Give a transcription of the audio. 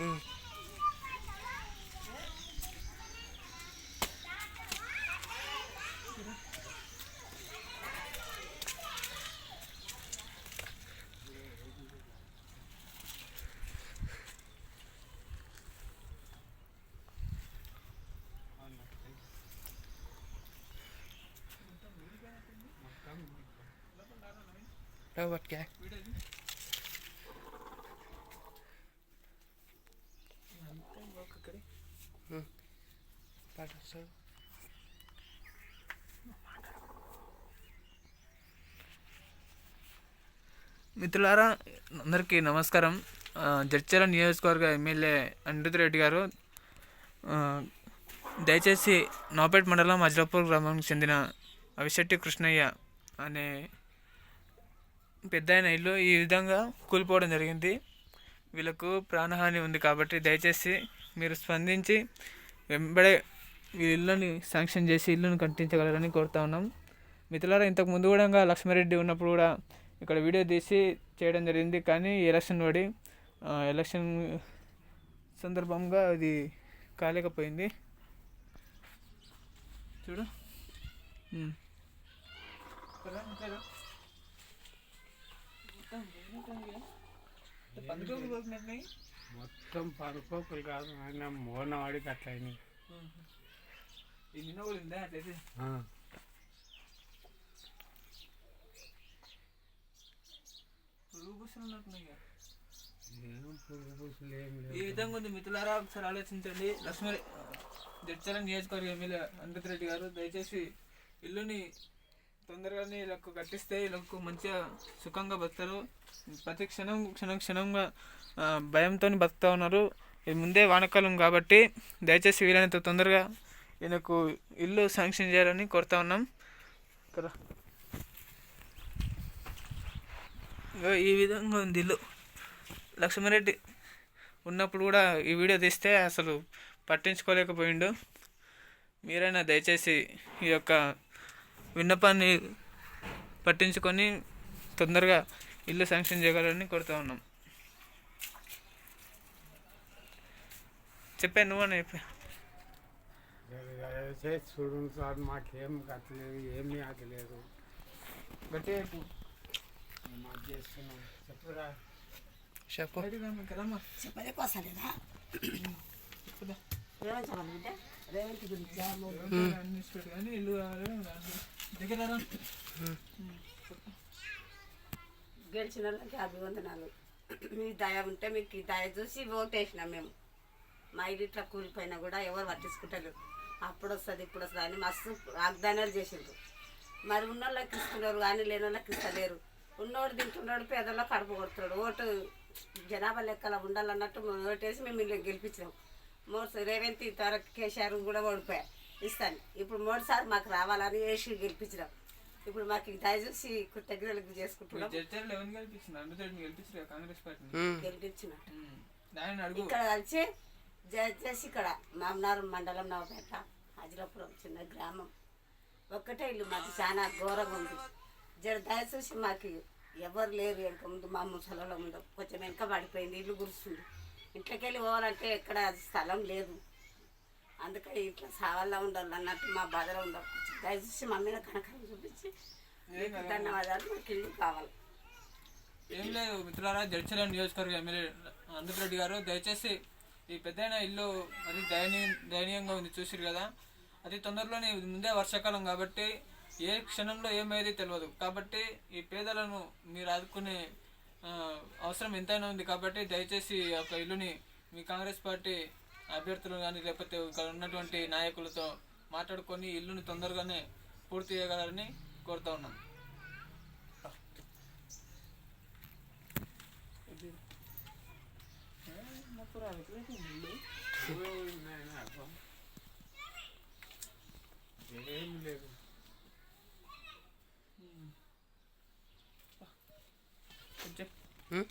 ừ. đâu vật kìa పట్టుకే పాట సార్ మిత్రులారా అందరికీ నమస్కారం. ఆ, జడ్చర్ల నియోజకవర్గ ఎమ్మెల్యే అనిరుద్ రెడ్డి గారు దయచేసి నోపేట్ మండలం అజ్రాపూర్ గ్రామానికి చెందిన అవిశెట్టి కృష్ణయ్య అనే పెద్ద ఆయన ఇల్లు ఈ విధంగా కూలిపోవడం జరిగింది. వీళ్ళకు ప్రాణహాని ఉంది కాబట్టి దయచేసి మీరు స్పందించి వెంబడే ఈ ఇల్లుని శాంక్షన్ చేసి ఇల్లుని కట్టించగలరని కోరుతా ఉన్నాం. మిత్రులారా ఇంతకు ముందు కూడా లక్ష్మారెడ్డి ఉన్నప్పుడు కూడా ఇక్కడ వీడియో తీసి చేయడం జరిగింది. కానీ ఎలక్షన్ పడి ఎలక్షన్ సందర్భంగా అది కాలేకపోయింది. చూడు. పండుగ మొత్తం పడుకోకులు కాదు ఆయన మోనవాడికి అట్లా అయినాయి ఉందా అట్లయితే. ఆ. పురుగు పూసలు ఉన్నట్టున్నాయి ఇక. ఏం పురుగు పూసలు ఏం ఈ విధంగా ఉంది మిత్రులారా ఒకసారి ఆలోచించండి. లక్ష్మీ జడ్చల నియోజకవర్గ ఎమ్మెల్యే అనిరుద్ రెడ్డి గారు దయచేసి ఇల్లుని తొందరగానే వీళ్ళకు కట్టిస్తే వీళ్ళకు మంచిగా సుఖంగా బతుకుతారు. ప్రతి క్షణం క్షణం క్షణంగా భయంతో బతుకుతూ ఉన్నారు. ముందే వానకాలం కాబట్టి దయచేసి వీలైనంత తొందరగా ఈయనకు ఇల్లు శాంక్షన్ చేయాలని కోరుతా ఉన్నాం. కదా? ఈ విధంగా ఉంది ఇల్లు. లక్ష్మారెడ్డి ఉన్నప్పుడు కూడా ఈ వీడియో తీస్తే అసలు పట్టించుకోలేకపోయిండు. మీరైనా దయచేసి ఈ యొక్క విన్నపాన్ని పట్టించుకొని తొందరగా ఇల్లు శాంక్షన్ చేయగలరని కోరుతా ఉన్నాం. చెప్పాను నువ్వని చెప్పా చూడండి సార్ మాకేం కట్టలేదు ఏమీ చేస్తున్నాం చెప్పురా చెప్పు. రేవంత్ గురించి ఇల్లు కావాలి. గెలిచిన వాళ్ళకి యాభై మీ దయ ఉంటే మీకు ఈ దయ చూసి ఓటేసినాం వేసినాం మేము. మా ఇల్లు ఇట్లా కూలిపోయినా కూడా ఎవరు పట్టించుకుంటారు అప్పుడు వస్తుంది ఇప్పుడు వస్తుంది అని మస్తు వాగ్దానాలు చేసిండ్రు. మరి ఉన్న వాళ్ళకి ఇస్తున్నారు కానీ లేని వాళ్ళకి ఇస్తలేరు. ఉన్నోడు తింటున్నాడు పేదల్లో కడుపు కొడుతున్నాడు. ఓటు జనాభా లెక్కల ఉండాలన్నట్టు ఓటేసి మేము ఇల్లు గెలిపించినాం. మూడు రేవంత్ ఇంతవరకు కేసీఆర్ కూడా ఓడిపోయా. ఇస్తాను. ఇప్పుడు మూడుసార్లు మాకు రావాలని వేసి గెలిపించినాం. ఇప్పుడు మాకు ఈ దయ చూసి కృతజ్ఞతలు చేసుకుంటున్నాం. గెలిపించిన. ఇక్కడ కలిసి జడ్జెస్ ఇక్కడ మామనారు మండలం నవపేట హజరాపురం చిన్న గ్రామం. ఒక్కటే ఇల్లు మాకు చాలా ఘోరంగా ఉంది. జర దయచూసి మాకు ఎవరు లేరు వెనక ముందు మా ముసలలో ముందు. కొంచెం వెనక పడిపోయింది ఇల్లు గురుస్తుంది. ఇంట్లోకి వెళ్ళి పోవాలంటే ఎక్కడ స్థలం లేదు. అందుకే ఇట్లా సావాలా ఉండాలి అన్నట్టు మా బాధలో ఉండాలి. దయచేసి మా మీద కనకరం చూపించి. ధన్యవాదాలు మాకు ఇల్లు కావాలి. ఏం లేదు మిత్రులారా జడ్చల నియోజకవర్గ ఎమ్మెల్యే అనంతరెడ్డి గారు దయచేసి ఈ పెద్దయిన ఇల్లు అది దయనీయ దయనీయంగా ఉంది చూసిరు కదా. అది తొందరలోనే ముందే వర్షాకాలం కాబట్టి ఏ క్షణంలో ఏమయ్యేది తెలియదు కాబట్టి ఈ పేదలను మీరు ఆదుకునే అవసరం ఎంతైనా ఉంది కాబట్టి దయచేసి యొక్క ఇల్లుని మీ కాంగ్రెస్ పార్టీ అభ్యర్థులు కానీ లేకపోతే ఇక్కడ ఉన్నటువంటి నాయకులతో మాట్లాడుకొని ఇల్లుని తొందరగానే పూర్తి చేయగలరని కోరుతా ఉన్నాం ఉం?